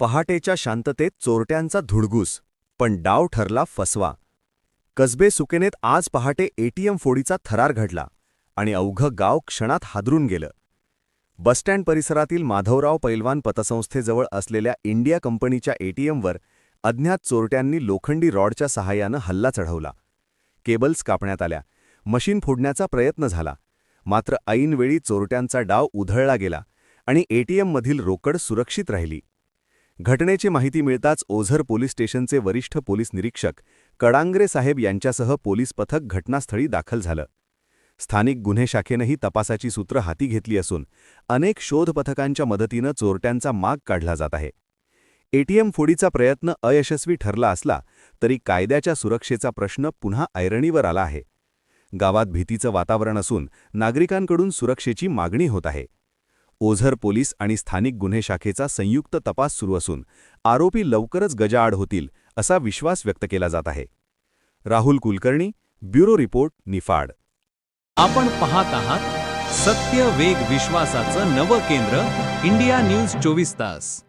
पहाटेच्या शांततेत चोरट्यांचा धुडगूस. पण डाव ठरला फसवा. कसबे सुकेनेत आज पहाटे एटीएम फोडीचा थरार घडला आणि अवघं गाव क्षणात हादरून गेलं. बसस्टँड परिसरातील माधवराव पैलवान पतसंस्थेजवळ असलेल्या इंडिया कंपनीच्या एटीएमवर अज्ञात चोरट्यांनी लोखंडी रॉडच्या सहाय्यानं हल्ला चढवला. केबल्स कापण्यात आल्या. मशीन फोडण्याचा प्रयत्न झाला. मात्र ऐनवेळी चोरट्यांचा डाव उधळला गेला आणि एटीएममधील रोकड सुरक्षित राहिली. घटनेची माहिती मिळताच ओझर पोलीस स्टेशनचे वरिष्ठ पोलीस निरीक्षक कडांगरे साहेब यांच्यासह पोलीस पथक घटनास्थळी दाखल झालं. स्थानिक गुन्हे शाखेनंही तपासाची सूत्र हाती घेतली असून अनेक शोध पथकांच्या मदतीनं चोरट्यांचा माग काढला जात आहे. एटीएम फोडीचा प्रयत्न अयशस्वी ठरला असला तरी कायद्याच्या सुरक्षेचा प्रश्न पुन्हा ऐरणीवर आला आहे. गावात भीतीचं वातावरण असून नागरिकांकडून सुरक्षेची मागणी होत आहे. ओझर पोलीस आणि स्थानिक गुन्हे शाखेचा संयुक्त तपास सुरू असून आरोपी लवकरच गजाआड होतील असा विश्वास व्यक्त केला जात आहे. Rahul Kulkarni bureau report Niphad. आपण पाहत आहात सत्य वेग विश्वासाचं नवं केंद्र इंडिया न्यूज चोवीस तास.